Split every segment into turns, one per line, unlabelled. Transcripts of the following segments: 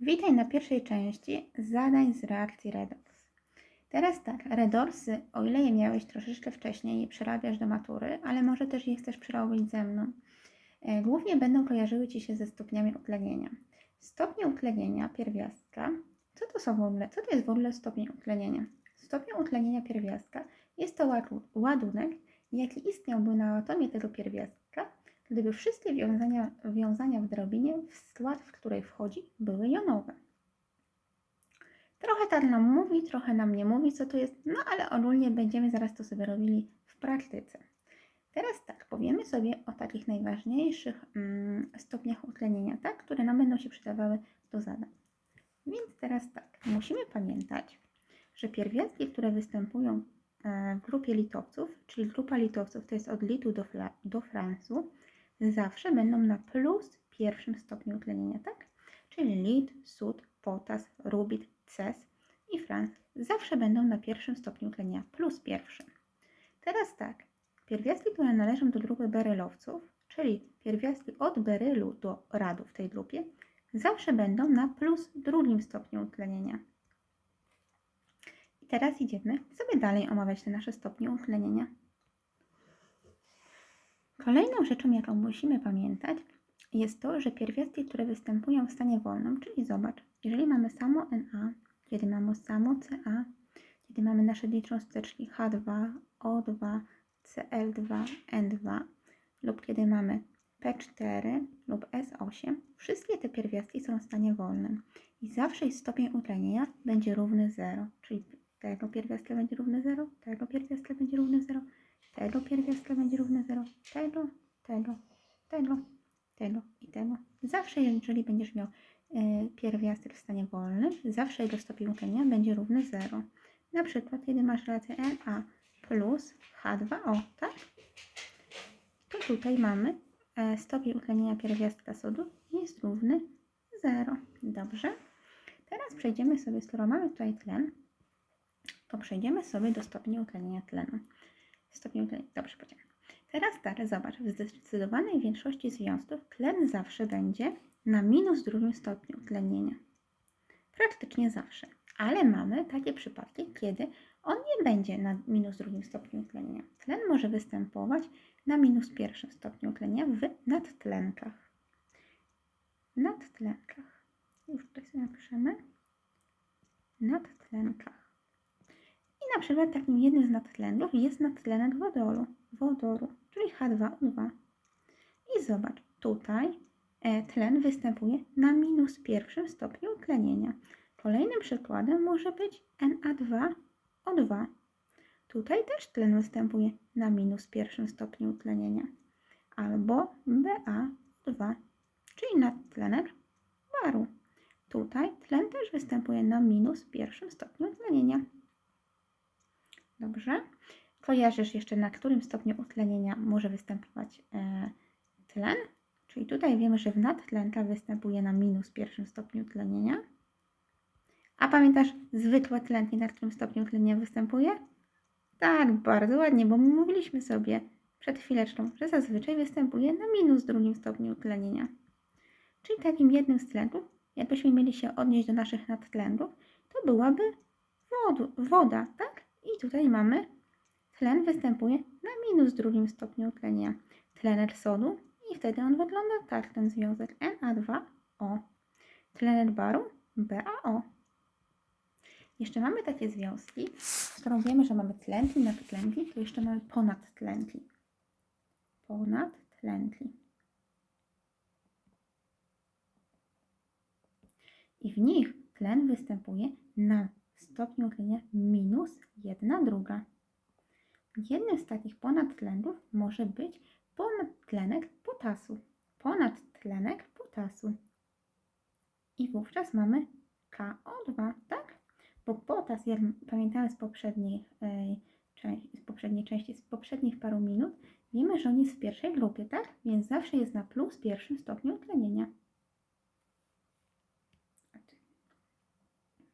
Witaj na pierwszej części zadań z reakcji Redox. Teraz tak, Redorsy, o ile je miałeś troszeczkę wcześniej, je przerabiasz do matury, ale może też je chcesz przerobić ze mną. E, Głównie będą kojarzyły Ci się ze stopniami utlenienia. Stopnie utlenienia pierwiastka, co to są w ogóle, co to jest w ogóle stopień utlenienia? Stopień utlenienia pierwiastka jest to ładu- ładunek, jaki istniałby na atomie tego pierwiastka, gdyby wszystkie wiązania, wiązania w drobinie, w skład, w której wchodzi, były jonowe. Trochę tak nam mówi, trochę nam nie mówi, co to jest, no ale ogólnie będziemy zaraz to sobie robili w praktyce. Teraz tak, powiemy sobie o takich najważniejszych mm, stopniach utlenienia, tak, które nam będą się przydawały do zadań. Więc teraz tak, musimy pamiętać, że pierwiastki, które występują e, w grupie litowców, czyli grupa litowców to jest od litu do, do fransu, zawsze będą na plus pierwszym stopniu utlenienia, tak? Czyli lit, sód, potas, rubit, ces i frans zawsze będą na pierwszym stopniu utlenienia, plus pierwszym. Teraz tak, pierwiastki, które należą do grupy berylowców, czyli pierwiastki od berylu do radu w tej grupie, zawsze będą na plus drugim stopniu utlenienia. I teraz idziemy sobie dalej omawiać te nasze stopnie utlenienia. Kolejną rzeczą, jaką musimy pamiętać, jest to, że pierwiastki, które występują w stanie wolnym, czyli zobacz, jeżeli mamy samo Na, kiedy mamy samo Ca, kiedy mamy nasze dwie cząsteczki H2, O2, Cl2, N2 lub kiedy mamy P4 lub S8, wszystkie te pierwiastki są w stanie wolnym. I zawsze ich stopień utlenienia będzie równy 0, czyli tego pierwiastka będzie równy 0, tego pierwiastka będzie równy 0, tego pierwiastka będzie równy 0, tego, tego, tego, tego i tego. Zawsze, jeżeli będziesz miał y, pierwiastek w stanie wolnym, zawsze jego stopień utlenienia będzie równy 0. Na przykład, kiedy masz relację Na plus H2O, tak? To tutaj mamy e, stopień utlenienia pierwiastka sodu jest równy 0. Dobrze. Teraz przejdziemy sobie, skoro mamy tutaj tlen, to przejdziemy sobie do stopnia utlenienia tlenu. Stopień utlenienia, dobrze powiedziałem. Teraz tak, zobacz, w zdecydowanej większości związków tlen zawsze będzie na minus drugim stopniu utlenienia. Praktycznie zawsze. Ale mamy takie przypadki, kiedy on nie będzie na minus drugim stopniu utlenienia. Tlen może występować na minus pierwszym stopniu utlenienia w nadtlenkach. Nadtlenkach. Już tutaj sobie napiszemy. Nadtlenkach. Na przykład takim jednym z nadtlenków jest nadtlenek wodoru, wodoru czyli H2O2. I zobacz, tutaj e, tlen występuje na minus pierwszym stopniu utlenienia. Kolejnym przykładem może być Na2O2. Tutaj też tlen występuje na minus pierwszym stopniu utlenienia. Albo BaO2, czyli nadtlenek baru. Tutaj tlen też występuje na minus pierwszym stopniu utlenienia. Dobrze. Kojarzysz jeszcze, na którym stopniu utlenienia może występować e, tlen? Czyli tutaj wiemy, że w nadtlenkach występuje na minus pierwszym stopniu utlenienia. A pamiętasz zwykłe tlenki, na którym stopniu utlenienia występuje? Tak, bardzo ładnie, bo mówiliśmy sobie przed chwileczką, że zazwyczaj występuje na minus drugim stopniu utlenienia. Czyli takim jednym z tlenków, jakbyśmy mieli się odnieść do naszych nadtlenków, to byłaby wod woda, tak? I tutaj mamy tlen występuje na minus drugim stopniu utlenienia. Tlenek sodu i wtedy on wygląda tak, ten związek Na2O. Tlenek baru BaO. Jeszcze mamy takie związki, skoro wiemy, że mamy tlenki, nadtlenki, to jeszcze mamy ponadtlenki. Ponadtlenki. I w nich tlen występuje na stopniu utlenienia minus 1 druga. Jednym z takich ponadtlenków może być ponadtlenek potasu. Ponadtlenek potasu. I wówczas mamy KO2, tak? Bo potas, jak pamiętamy z poprzedniej, z poprzedniej części, z poprzednich paru minut, wiemy, że on jest w pierwszej grupie, tak? Więc zawsze jest na plus pierwszym stopniu utlenienia.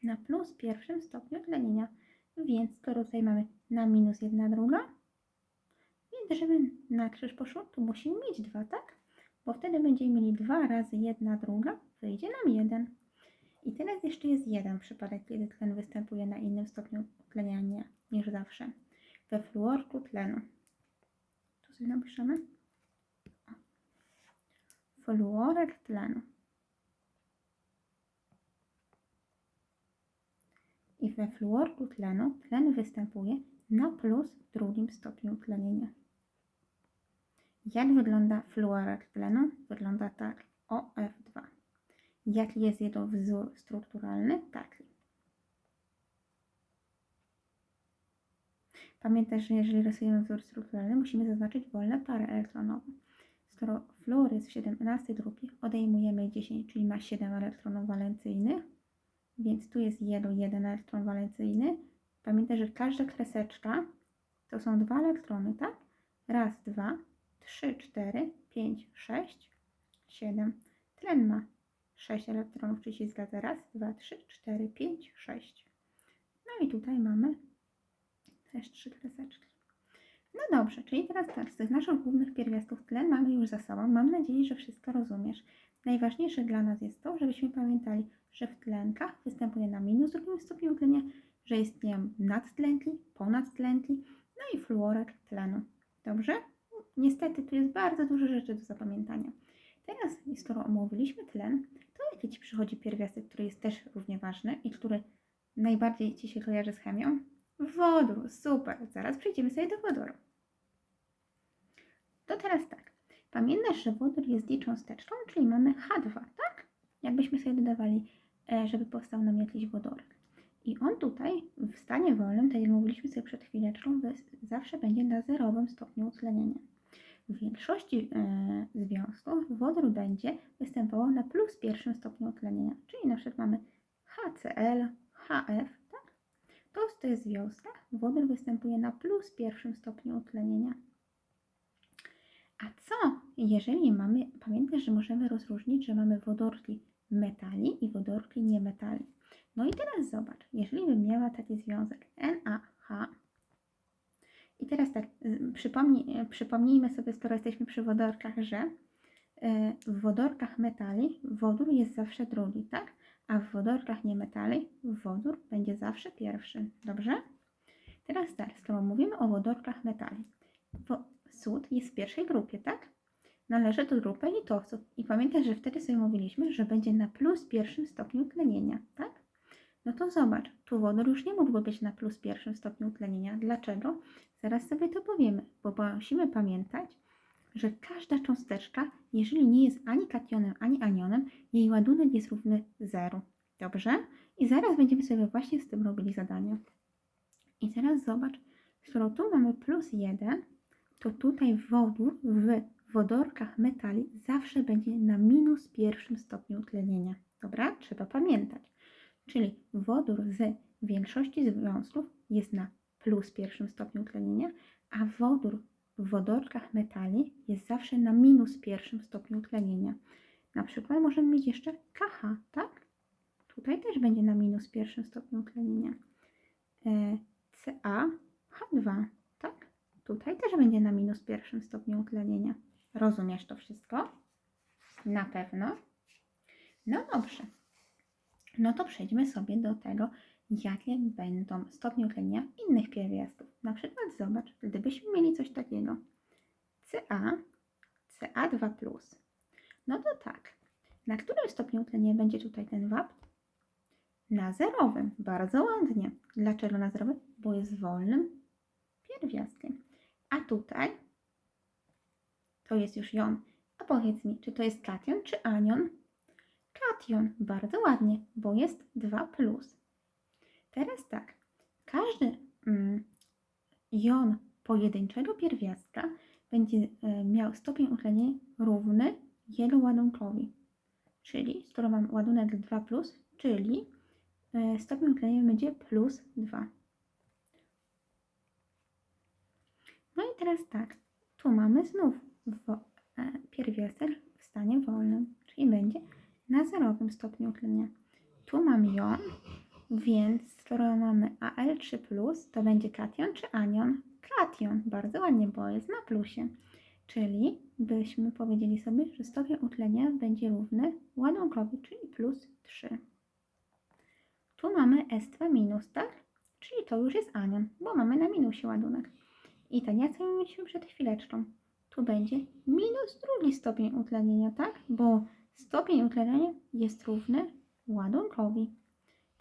Na plus pierwszym stopniu utlenienia. Więc skoro tutaj na minus jedna druga, więc żeby na krzyż poszło, tu musimy mieć dwa, tak? Bo wtedy będziemy mieli 2 razy jedna druga, wyjdzie nam 1. I teraz jeszcze jest jeden przypadek, kiedy tlen występuje na innym stopniu utleniania niż zawsze. We fluorku tlenu. Tu sobie napiszemy. Fluorek tlenu. I we fluorku tlenu tlen występuje na plus drugim stopniu utlenienia. Jak wygląda fluorek tlenu? Wygląda tak. OF2. Jaki jest jego wzór strukturalny? Taki. Pamiętaj, że jeżeli rysujemy wzór strukturalny, musimy zaznaczyć wolne pary elektronowe. Skoro fluor jest w 17 grupie, odejmujemy 10, czyli ma 7 elektronów walencyjnych, więc tu jest jego jeden elektron walencyjny. Pamiętaj, że każda kreseczka to są dwa elektrony, tak? Raz, dwa, trzy, cztery, pięć, sześć, siedem. Tlen ma 6 elektronów, czyli się zgadza. Raz, dwa, trzy, cztery, pięć, sześć. No i tutaj mamy też trzy kreseczki. No dobrze, czyli teraz tak, z tych naszych głównych pierwiastków tlen mamy już za sobą. Mam nadzieję, że wszystko rozumiesz. Najważniejsze dla nas jest to, żebyśmy pamiętali, że w tlenkach występuje na minus drugim stopniu utlenia, że istnieją nadtlenki, ponadtlenki, no i fluorek tlenu. Dobrze? Niestety tu jest bardzo dużo rzeczy do zapamiętania. Teraz, skoro omówiliśmy tlen, to jaki Ci przychodzi pierwiastek, który jest też równie ważny i który najbardziej Ci się kojarzy z chemią? Wodór, super. Zaraz przejdziemy sobie do wodoru. To teraz tak. Pamiętasz, że wodór jest dicząsteczką, czyli mamy H2, tak? Jakbyśmy sobie dodawali, żeby powstał nam jakiś wodorek. I on tutaj w stanie wolnym, tak jak mówiliśmy sobie przed chwileczką, zawsze będzie na zerowym stopniu utlenienia. W większości e, związków wodór będzie występował na plus pierwszym stopniu utlenienia, czyli na przykład mamy HCl, HF, tak? To w tych związkach wodór występuje na plus pierwszym stopniu utlenienia. A co, jeżeli mamy, pamiętasz, że możemy rozróżnić, że mamy wodorki metali i wodorki niemetali. No i teraz zobacz, jeżeli bym miała taki związek NaH, i teraz tak, przypomnij, przypomnijmy sobie, skoro jesteśmy przy wodorkach, że y, w wodorkach metali wodór jest zawsze drugi, tak? A w wodorkach niemetali wodór będzie zawsze pierwszy, dobrze? Teraz tak, skoro mówimy o wodorkach metali, sód jest w pierwszej grupie, tak? Należy do grupy litowców. I pamiętaj, że wtedy sobie mówiliśmy, że będzie na plus pierwszym stopniu tlenienia, tak? No to zobacz, tu wodór już nie mógłby być na plus pierwszym stopniu utlenienia. Dlaczego? Zaraz sobie to powiemy, bo musimy pamiętać, że każda cząsteczka, jeżeli nie jest ani kationem, ani anionem, jej ładunek jest równy zeru. Dobrze? I zaraz będziemy sobie właśnie z tym robili zadania. I teraz zobacz, skoro tu mamy plus 1, to tutaj wodór w wodorkach metali zawsze będzie na minus pierwszym stopniu utlenienia. Dobra? Trzeba pamiętać. Czyli wodór z większości związków jest na plus pierwszym stopniu utlenienia, a wodór w wodorkach metali jest zawsze na minus pierwszym stopniu utlenienia. Na przykład możemy mieć jeszcze KH, tak? Tutaj też będzie na minus pierwszym stopniu utlenienia. E, CaH2, tak? Tutaj też będzie na minus pierwszym stopniu utlenienia. Rozumiesz to wszystko? Na pewno. No dobrze. No to przejdźmy sobie do tego, jakie będą stopnie utlenienia innych pierwiastków. Na przykład zobacz, gdybyśmy mieli coś takiego Ca, Ca2+. No to tak, na którym stopniu utlenienia będzie tutaj ten wapń? Na zerowym, bardzo ładnie. Dlaczego na zerowym? Bo jest wolnym pierwiastkiem. A tutaj to jest już jon. A powiedz mi, czy to jest kation czy anion? Kation, bardzo ładnie, bo jest 2 plus. Teraz tak, każdy mm, jon pojedynczego pierwiastka będzie e, miał stopień utlenienia równy jego ładunkowi. Czyli skoro mam ładunek 2, czyli e, stopień utlenienia będzie plus 2. No i teraz tak, tu mamy znów wo, e, pierwiastek w stanie wolnym, czyli będzie na zerowym stopniu utlenienia. Tu mam jon, więc skoro mamy Al3+, to będzie kation czy anion? Kation, bardzo ładnie, bo jest na plusie. Czyli byśmy powiedzieli sobie, że stopień utlenia będzie równy ładunkowi, czyli plus 3. Tu mamy S2 minus, tak? Czyli to już jest anion, bo mamy na minusie ładunek. I tak jak mieliśmy przed chwileczką, tu będzie minus drugi stopień utlenienia, tak? Bo stopień utlenienia jest równy ładunkowi.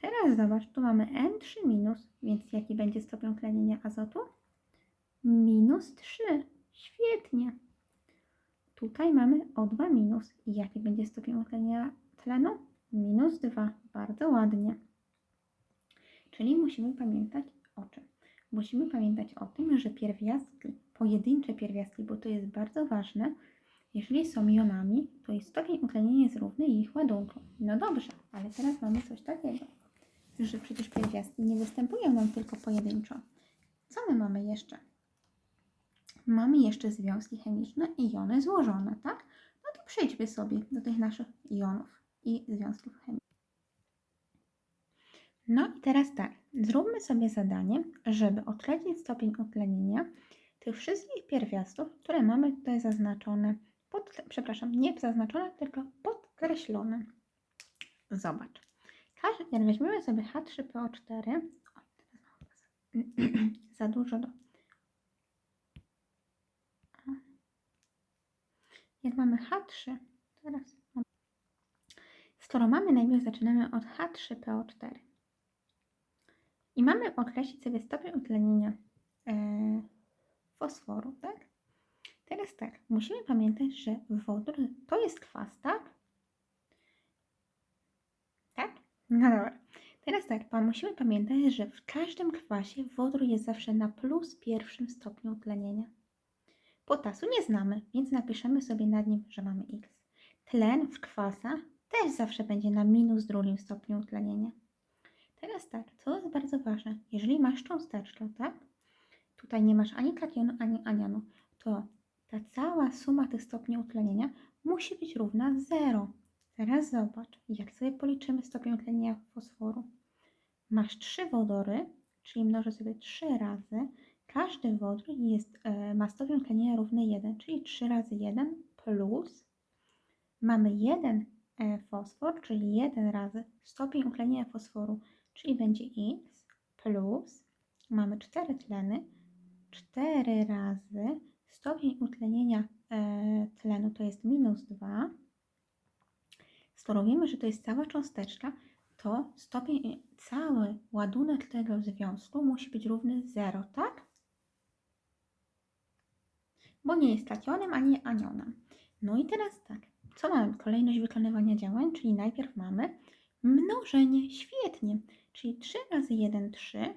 Teraz zobacz, tu mamy N3 minus, więc jaki będzie stopień utlenienia azotu? Minus 3. Świetnie. Tutaj mamy O2 minus. Jaki będzie stopień utlenienia tlenu? Minus 2. Bardzo ładnie. Czyli musimy pamiętać o czym? Musimy pamiętać o tym, że pierwiastki, pojedyncze pierwiastki, bo to jest bardzo ważne, jeżeli są jonami, to ich stopień utlenienia jest równy ich ładunku. No dobrze, ale teraz mamy coś takiego, że przecież pierwiastki nie występują nam tylko pojedynczo. Co my mamy jeszcze? Mamy jeszcze związki chemiczne i jony złożone, tak? No to przejdźmy sobie do tych naszych jonów i związków chemicznych. No i teraz tak, zróbmy sobie zadanie, żeby odkreślić stopień utlenienia tych wszystkich pierwiastków, które mamy tutaj zaznaczone, pod, przepraszam, nie zaznaczone, tylko podkreślone. Zobacz. Każdy, weźmiemy sobie H3PO4. O, teraz mam za dużo do. Jak mamy H3, teraz. Skoro mamy najpierw zaczynamy od H3PO4 i mamy określić sobie stopień utlenienia e, fosforu, tak? Teraz tak, musimy pamiętać, że wodór to jest kwas, tak? Tak? No dobra. Teraz tak, musimy pamiętać, że w każdym kwasie wodór jest zawsze na plus pierwszym stopniu utlenienia. Potasu nie znamy, więc napiszemy sobie nad nim, że mamy x. Tlen w kwasach też zawsze będzie na minus drugim stopniu utlenienia. Teraz tak, co jest bardzo ważne, jeżeli masz cząsteczkę, tak? Tutaj nie masz ani kationu, ani anionu, to ta cała suma tych stopni utlenienia musi być równa 0. Teraz zobacz, jak sobie policzymy stopień utlenienia fosforu. Masz trzy wodory, czyli mnożę sobie 3 razy. Każdy wodór jest, e, ma stopień utlenienia równy 1, czyli 3 razy 1 plus mamy 1 e, fosfor, czyli 1 razy stopień utlenienia fosforu, czyli będzie x plus mamy 4 tleny, 4 razy stopień utlenienia e, tlenu to jest minus 2. Skoro wiemy, że to jest cała cząsteczka, to stopień, cały ładunek tego związku musi być równy 0, tak? Bo nie jest kationem ani anionem. No i teraz tak, co mamy? Kolejność wykonywania działań, czyli najpierw mamy mnożenie, świetnie, czyli 3 razy 1, 3,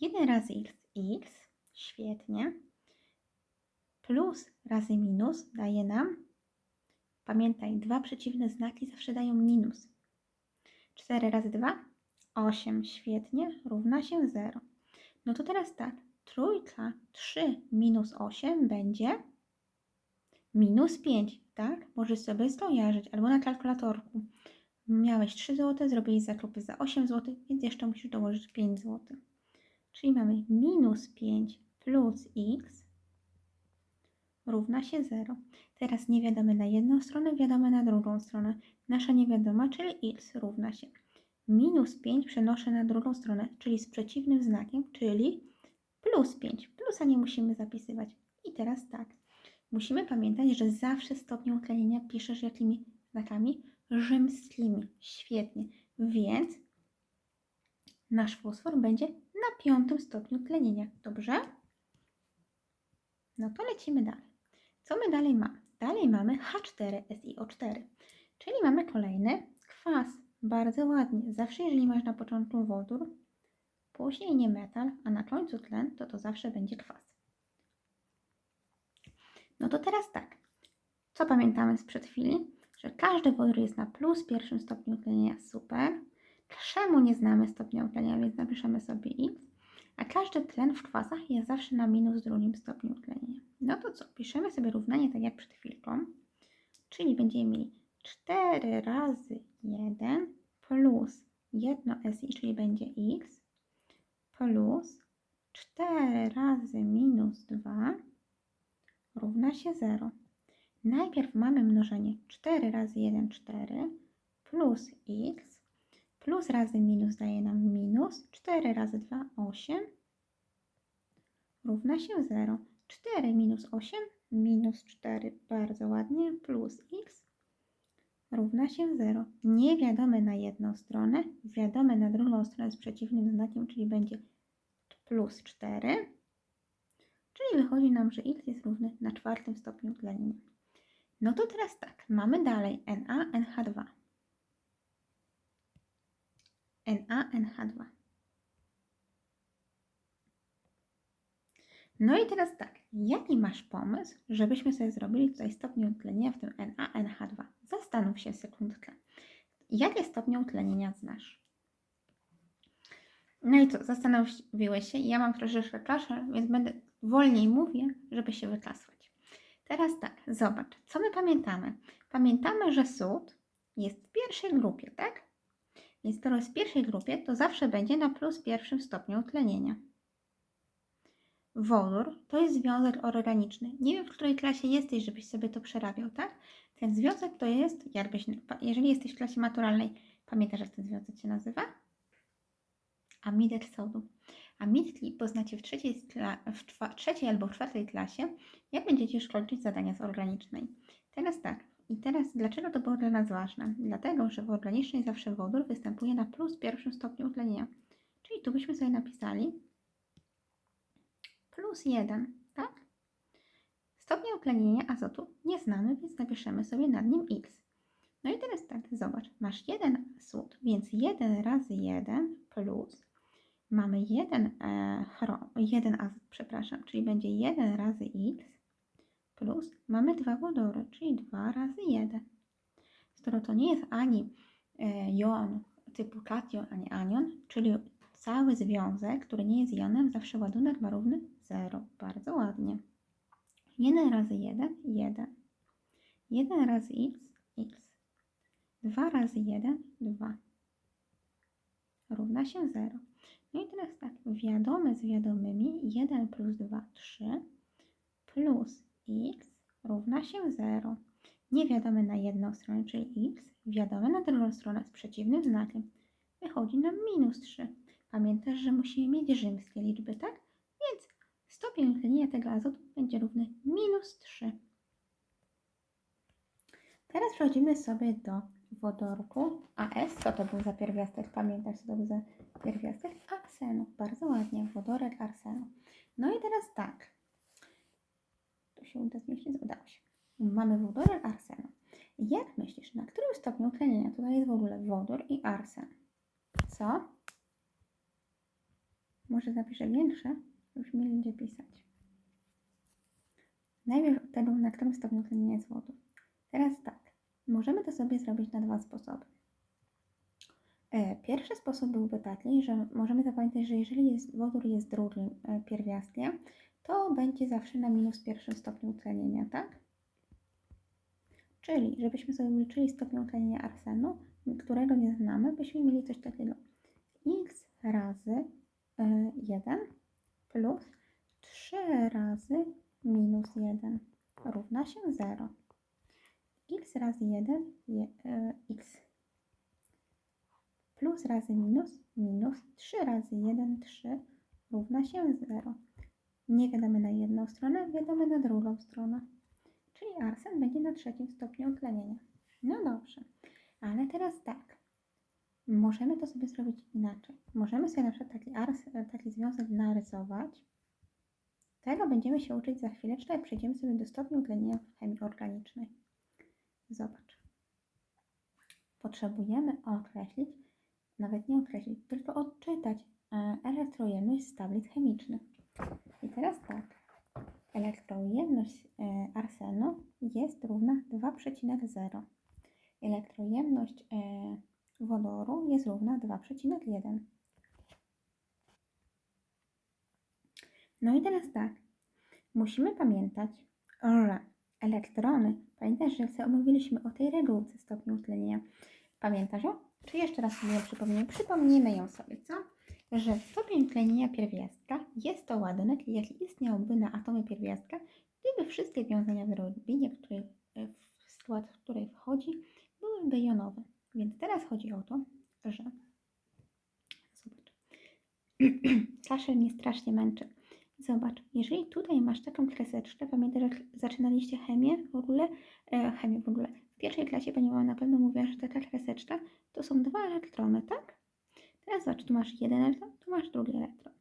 1 razy x, x, świetnie, plus razy minus daje nam, pamiętaj, dwa przeciwne znaki zawsze dają minus. 4 razy 2, 8, świetnie, równa się 0. No to teraz tak, trójka 3 minus 8 będzie minus 5, tak? Możesz sobie skojarzyć albo na kalkulatorku. Miałeś 3 zł, zrobiłeś zakupy za 8 zł, więc jeszcze musisz dołożyć 5 zł. Czyli mamy minus 5 plus x równa się 0. Teraz niewiadome na jedną stronę, wiadome na drugą stronę. Nasza niewiadoma, czyli x równa się minus 5 przenoszę na drugą stronę, czyli z przeciwnym znakiem, czyli plus 5. Plusa nie musimy zapisywać. I teraz tak, musimy pamiętać, że zawsze stopnie utlenienia piszesz jakimi znakami? Rzymskimi. Świetnie. Więc nasz fosfor będzie na piątym stopniu tlenienia. Dobrze? No to lecimy dalej. Co my dalej mamy? Dalej mamy H4SiO4, czyli mamy kolejny kwas. Bardzo ładnie. Zawsze jeżeli masz na początku wodór, później nie metal, a na końcu tlen, to to zawsze będzie kwas. No to teraz tak. Co pamiętamy sprzed chwili? Że każdy wodór jest na plus pierwszym stopniu tlenienia. Super. Czemu nie znamy stopnia utlenienia, więc napiszemy sobie x. A każdy tlen w kwasach jest zawsze na minus drugim stopniu utlenienia. No to co? Piszemy sobie równanie tak jak przed chwilką. Czyli będziemy mieli 4 razy 1 plus 1 SI, czyli będzie x, plus 4 razy minus 2 równa się 0. Najpierw mamy mnożenie 4 razy 1, 4 plus x Plus razy minus daje nam minus. 4 razy 2, 8. Równa się 0. 4 minus 8, minus 4, bardzo ładnie, plus x równa się 0. Niewiadome na jedną stronę, wiadome na drugą stronę z przeciwnym znakiem, czyli będzie plus 4. Czyli wychodzi nam, że x jest równy na czwartym stopniu utlenienia. No to teraz tak, mamy dalej Na, NH2. Na, NH2. No i teraz tak, jaki masz pomysł, żebyśmy sobie zrobili tutaj stopień utlenienia w tym NaNH2? Zastanów się sekundkę. Jakie stopnie utlenienia znasz? No i co, zastanowiłeś się? Ja mam troszeczkę kaszę, więc będę wolniej mówię, żeby się wyklaswać. Teraz tak, zobacz, co my pamiętamy? Pamiętamy, że sód jest w pierwszej grupie, tak? Więc skoro jest w pierwszej grupie, to zawsze będzie na plus pierwszym stopniu utlenienia. Wodór to jest związek organiczny. Nie wiem, w której klasie jesteś, żebyś sobie to przerabiał, tak? Ten związek to jest, jakbyś, jeżeli jesteś w klasie maturalnej, pamiętasz, jak ten związek się nazywa? Amidet sodu. Amidki poznacie w trzeciej, w trzeciej albo w czwartej klasie, jak będziecie kończyć zadania z organicznej. Teraz tak. I teraz dlaczego to było dla nas ważne? Dlatego, że w organicznej zawsze wodór występuje na plus pierwszym stopniu utlenienia. Czyli tu byśmy sobie napisali plus 1, tak? Stopnia utlenienia azotu nie znamy, więc napiszemy sobie nad nim x. No i teraz tak, zobacz, masz jeden sód, więc 1 razy 1 plus mamy 1, e, chrom, 1 azot, przepraszam, czyli będzie 1 razy x plus mamy dwa wodory, czyli 2 razy 1. Skoro to nie jest ani e, jon typu kation, ani anion, czyli cały związek, który nie jest jonem, zawsze ładunek ma równy 0. Bardzo ładnie. 1 razy 1, 1. 1 razy x, x. 2 razy 1, 2. Równa się 0. No i teraz tak, wiadome z wiadomymi 1 plus 2, 3 plus x równa się 0. Niewiadome na jedną stronę, czyli x, wiadome na drugą stronę z przeciwnym znakiem. Wychodzi nam minus 3. Pamiętasz, że musimy mieć rzymskie liczby, tak? Więc stopień utlenienia tego azotu będzie równy minus 3. Teraz przechodzimy sobie do wodorku AS. Co to był za pierwiastek? Pamiętasz, co to był za pierwiastek? Arsenu. Bardzo ładnie. Wodorek arsenu. No i teraz tak. Tu się uda zmieścić? Udało się. Mamy wodorek arsenu. Jak myślisz, na którym stopniu utlenienia tutaj jest w ogóle wodór i arsen? Co? Może zapiszę większe, już mi ludzie pisać. Najpierw tego, na którym stopniu tlenienia jest wodór. Teraz tak, możemy to sobie zrobić na dwa sposoby. E, pierwszy sposób byłby taki, że możemy zapamiętać, że jeżeli jest, wodór jest drugim e, pierwiastkiem, to będzie zawsze na minus pierwszym stopniu utlenienia, tak? Czyli, żebyśmy sobie liczyli stopień utlenienia arsenu, którego nie znamy, byśmy mieli coś takiego. x razy 1 plus 3 razy minus 1 równa się 0. x razy 1 je, e, x plus razy minus minus 3 razy 1 3 równa się 0. Nie wiadomo na jedną stronę, wiadomo na drugą stronę. Czyli arsen będzie na trzecim stopniu utlenienia. No dobrze, ale teraz tak. Możemy to sobie zrobić inaczej. Możemy sobie na przykład taki, ars, taki związek narysować. Tego będziemy się uczyć za chwileczkę, przejdziemy sobie do stopnia utlenienia w chemii organicznej. Zobacz. Potrzebujemy określić, nawet nie określić, tylko odczytać e, elektrojemność z tablic chemicznych. I teraz tak. Elektrojemność e, arsenu jest równa 2,0. Elektrojemność e, wodoru jest równa 2,1. No i teraz tak, musimy pamiętać, że elektrony, pamiętasz, że sobie omówiliśmy o tej regułce stopniu utlenienia. Pamiętasz ją? Czy jeszcze raz sobie ją przypomnimy? Przypomnijmy ją sobie, co? Że stopień utlenienia pierwiastka jest to ładunek, jaki istniałby na atomie pierwiastka, gdyby wszystkie wiązania w rodzinie, w, której, w skład której wchodzi, byłyby jonowe. Więc teraz chodzi o to, że kaszel mnie strasznie męczy. Zobacz, jeżeli tutaj masz taką kreseczkę, pamiętasz, jak zaczynaliście chemię w ogóle, e, chemię w ogóle, w pierwszej klasie pani mama na pewno mówiła, że taka kreseczka to są dwa elektrony, tak? Teraz zobacz, tu masz jeden elektron, tu masz drugi elektron.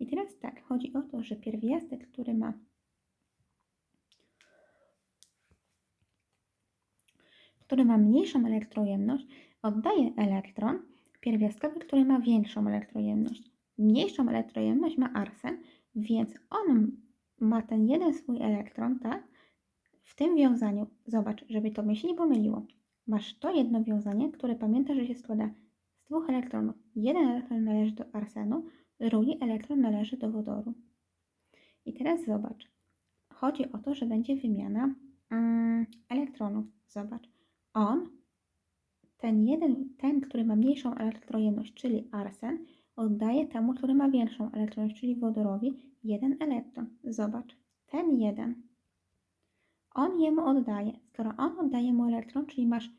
I teraz tak, chodzi o to, że pierwiastek, który ma który ma mniejszą elektrojemność, oddaje elektron pierwiastkowi, który ma większą elektrojemność. Mniejszą elektrojemność ma arsen, więc on ma ten jeden swój elektron, tak? W tym wiązaniu, zobacz, żeby to mi się nie pomyliło. Masz to jedno wiązanie, które pamiętasz, że się składa z dwóch elektronów. Jeden elektron należy do arsenu, drugi elektron należy do wodoru. I teraz zobacz. Chodzi o to, że będzie wymiana mm, elektronów. Zobacz. On, ten jeden, ten, który ma mniejszą elektrojemność, czyli arsen, oddaje temu, który ma większą elektrojemność, czyli wodorowi, jeden elektron. Zobacz, ten jeden. On jemu oddaje. Skoro on oddaje mu elektron, czyli masz,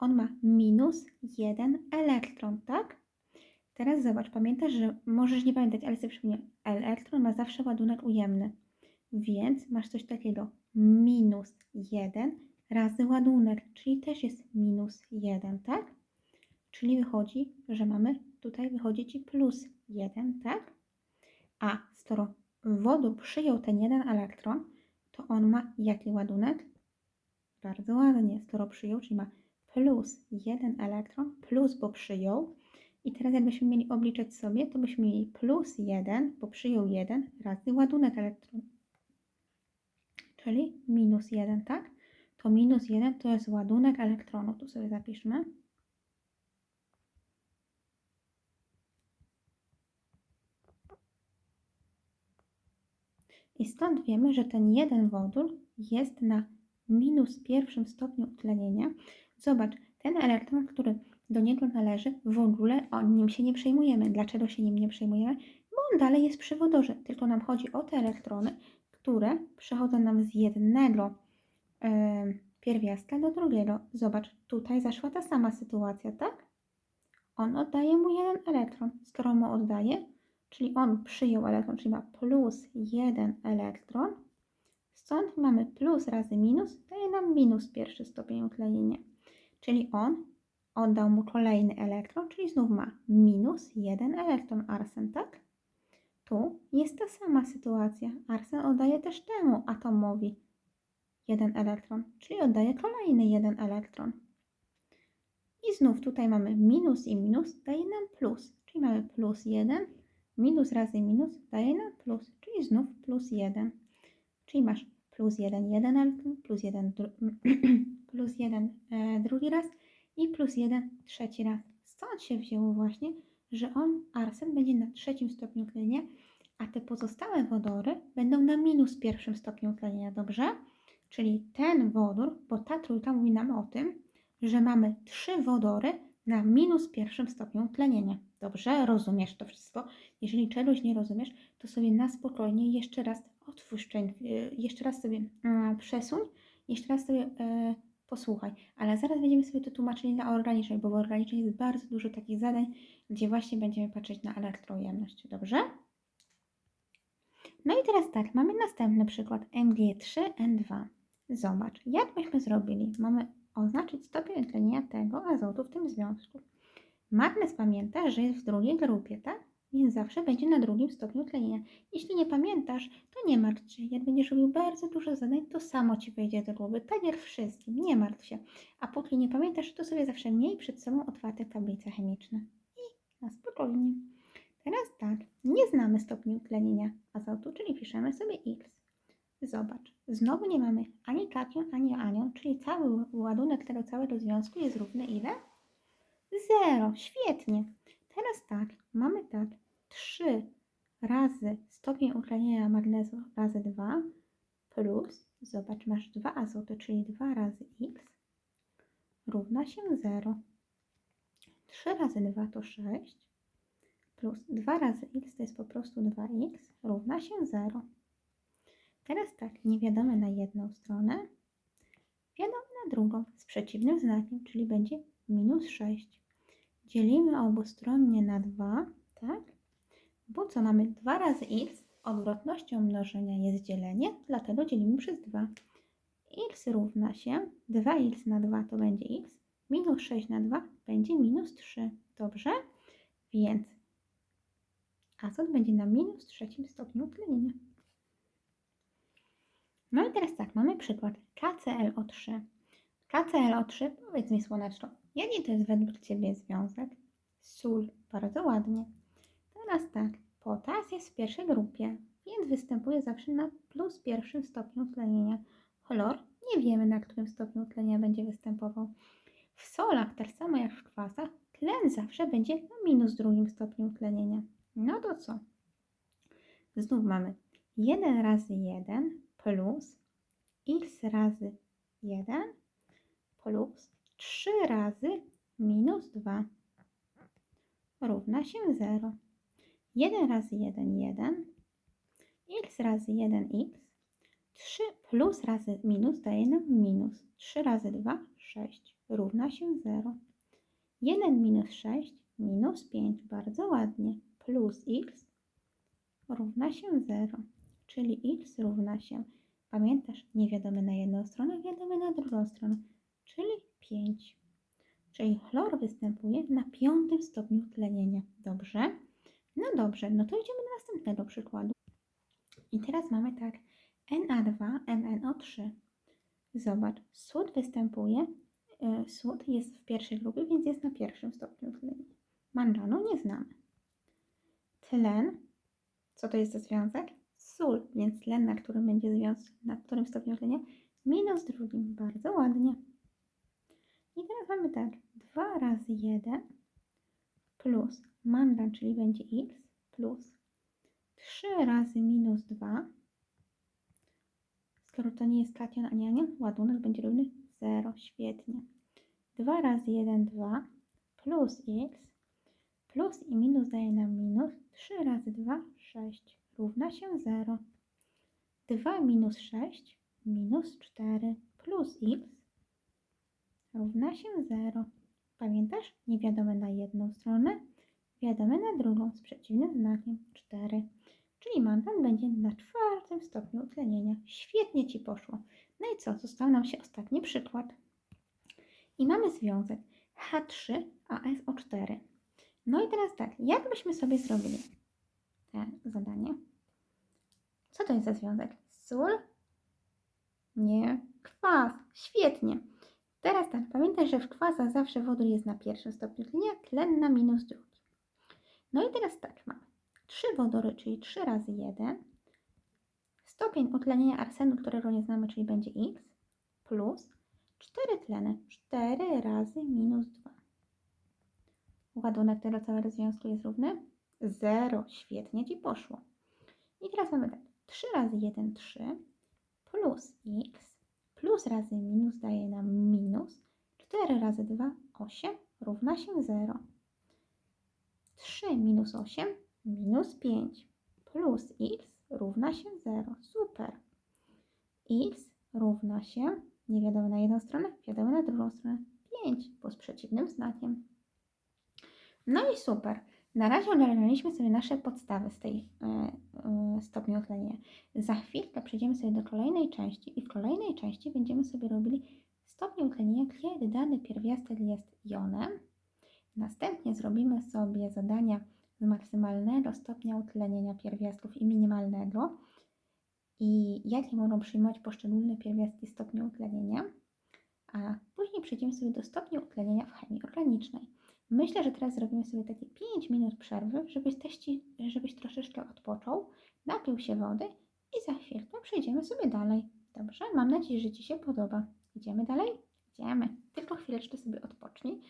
on ma minus jeden elektron, tak? Teraz zobacz, pamiętasz, że możesz nie pamiętać, ale sobie przypomnę, elektron ma zawsze ładunek ujemny, więc masz coś takiego minus jeden razy ładunek, czyli też jest minus jeden, tak? Czyli wychodzi, że mamy tutaj wychodzi Ci plus 1, tak? A skoro wodór przyjął ten jeden elektron, to on ma jaki ładunek? Bardzo ładnie, skoro przyjął, czyli ma plus jeden elektron, plus, bo przyjął. I teraz jakbyśmy mieli obliczać sobie, to byśmy mieli plus 1, bo przyjął 1 razy ładunek elektronu. Czyli minus 1, tak? To minus 1 to jest ładunek elektronu. Tu sobie zapiszmy. I stąd wiemy, że ten jeden wodór jest na minus pierwszym stopniu utlenienia. Zobacz, ten elektron, który do niego należy, w ogóle o nim się nie przejmujemy. Dlaczego się nim nie przejmujemy? Bo on dalej jest przy wodorze, tylko nam chodzi o te elektrony, które przechodzą nam z jednego yy, pierwiastka do drugiego. Zobacz, tutaj zaszła ta sama sytuacja, tak? On oddaje mu jeden elektron. Skoro mu oddaje, czyli on przyjął elektron, czyli ma plus jeden elektron, stąd mamy plus razy minus, daje nam minus pierwszy stopień utlenienia. Czyli on oddał mu kolejny elektron, czyli znów ma minus jeden elektron arsen, tak? Tu jest ta sama sytuacja. Arsen oddaje też temu atomowi jeden elektron, czyli oddaje kolejny jeden elektron. I znów tutaj mamy minus i minus, daje nam plus, czyli mamy plus 1, minus razy minus daje nam plus, czyli znów plus 1. Czyli masz plus 1, 1 elektron, plus 1, plus 1 e, drugi raz i plus 1 trzeci raz. Stąd się wzięło właśnie, że on, arsen, będzie na trzecim stopniu tlenia, a te pozostałe wodory będą na minus pierwszym stopniu tlenia, dobrze? Czyli ten wodór, bo ta trójka mówi nam o tym, że mamy trzy wodory na minus pierwszym stopniu tlenienia. Dobrze, rozumiesz to wszystko. Jeżeli czegoś nie rozumiesz, to sobie na spokojnie jeszcze raz otwórz, jeszcze raz sobie mm, przesuń, jeszcze raz sobie e, posłuchaj. Ale zaraz będziemy sobie to tłumaczyli na organicznej, bo w organicznej jest bardzo dużo takich zadań, gdzie właśnie będziemy patrzeć na elektrojemność. Dobrze? No i teraz tak, mamy następny przykład Mg3N2. Zobacz, jak byśmy zrobili? Mamy oznaczyć stopień tlenienia tego azotu w tym związku. Magnez pamięta, że jest w drugiej grupie, tak? Więc zawsze będzie na drugim stopniu tlenienia. Jeśli nie pamiętasz, to nie martw się. Jak będziesz robił bardzo dużo zadań, to samo Ci wejdzie do głowy. Tak wszystkim, nie martw się. A póki nie pamiętasz, to sobie zawsze miej przed sobą otwarte tablice chemiczne. I na spokojnie. Teraz tak, nie znamy stopniu tlenienia azotu, czyli piszemy sobie X. Zobacz, znowu nie mamy ani kation, ani anion, czyli cały ładunek tego całego związku jest równy ile? Zero. Świetnie. Teraz tak, mamy tak 3 razy stopień utlenienia magnezu razy 2 plus, zobacz, masz 2 azoty, czyli 2 razy x równa się 0. 3 razy 2 to 6 plus 2 razy x to jest po prostu 2x równa się 0. Teraz tak, niewiadome na jedną stronę, wiadome na drugą z przeciwnym znakiem, czyli będzie minus 6. Dzielimy obustronnie na 2, tak? Bo co mamy 2 razy x, odwrotnością mnożenia jest dzielenie, dlatego dzielimy przez 2. x równa się 2x na 2 to będzie x, minus 6 na 2 będzie minus 3. Dobrze? Więc azot będzie na minus trzecim stopniu utlenienia. No i teraz tak, mamy przykład KClO3. KClO3, powiedz mi słoneczko, jaki to jest według Ciebie związek? Sól, bardzo ładnie. Teraz tak, potas jest w pierwszej grupie, więc występuje zawsze na plus pierwszym stopniu utlenienia. Chlor nie wiemy na którym stopniu utlenienia będzie występował. W solach, tak samo jak w kwasach, tlen zawsze będzie na minus drugim stopniu utlenienia. No to co? Znów mamy 1 razy 1 plus x razy 1 plus 3 razy minus 2 równa się 0. 1 razy 1, 1, x razy 1, x, 3 plus razy minus daje nam minus. 3 razy 2, 6, równa się 0. 1 minus 6, minus 5, bardzo ładnie, plus x równa się 0, czyli x równa się, pamiętasz, niewiadomy na jedną stronę, wiadomy na drugą stronę, czyli 5. Czyli chlor występuje na piątym stopniu tlenienia. Dobrze? No dobrze, no to idziemy do następnego przykładu. I teraz mamy tak, Na2, MnO3. Zobacz, sód występuje, y, sód jest w pierwszej grupie, więc jest na pierwszym stopniu tlenienia. Manganu nie znamy. Tlen, co to jest za związek? Sól, więc tlen, na którym będzie związek, na którym stopniu tlenia? Minus drugim, bardzo ładnie. I teraz mamy tak, 2 razy 1 plus mandan, czyli będzie x, plus 3 razy minus 2. Skoro to nie jest kation ani anion, ładunek będzie równy 0. Świetnie. 2 razy 1, 2 plus x plus i minus daje nam minus. 3 razy 2, 6 równa się 0. 2 minus 6 minus 4 plus x równa się 0. Pamiętasz? Niewiadome na jedną stronę, wiadome na drugą z przeciwnym znakiem 4. Czyli mandan będzie na czwartym stopniu utlenienia. Świetnie Ci poszło. No i co? Został nam się ostatni przykład. I mamy związek H3ASO4. No i teraz tak, jak byśmy sobie zrobili te zadanie? Co to jest za związek? Sól? Nie. Kwas. Świetnie. Teraz tak, pamiętaj, że w kwasach zawsze wodór jest na pierwszym stopniu tlenia, tlen na minus drugi. No i teraz tak, mamy 3 wodory, czyli 3 razy 1, stopień utlenienia arsenu, którego nie znamy, czyli będzie x, plus 4 tleny, 4 razy minus 2. Ładunek tego całego związku jest równy 0. Świetnie Ci poszło. I teraz mamy tak, 3 razy 1, 3, plus x, plus razy minus daje nam minus. 4 razy 2, 8 równa się 0. 3 minus 8 minus 5 plus x równa się 0. Super. x równa się, nie wiadomo na jedną stronę, wiadomo na drugą stronę, 5, bo z przeciwnym znakiem. No i super. Na razie ogarnęliśmy sobie nasze podstawy z tej y, y, stopniu utlenienia. Za chwilkę przejdziemy sobie do kolejnej części i w kolejnej części będziemy sobie robili stopień utlenienia, kiedy dany pierwiastek jest jonem. Następnie zrobimy sobie zadania z maksymalnego stopnia utlenienia pierwiastków i minimalnego i jakie mogą przyjmować poszczególne pierwiastki stopnia utlenienia, a później przejdziemy sobie do stopnia utlenienia w chemii organicznej. Myślę, że teraz zrobimy sobie takie 5 minut przerwy, żebyś, teści, żebyś troszeczkę odpoczął, napił się wody i za chwilkę przejdziemy sobie dalej. Dobrze? Mam nadzieję, że Ci się podoba. Idziemy dalej? Idziemy. Tylko chwileczkę sobie odpocznij,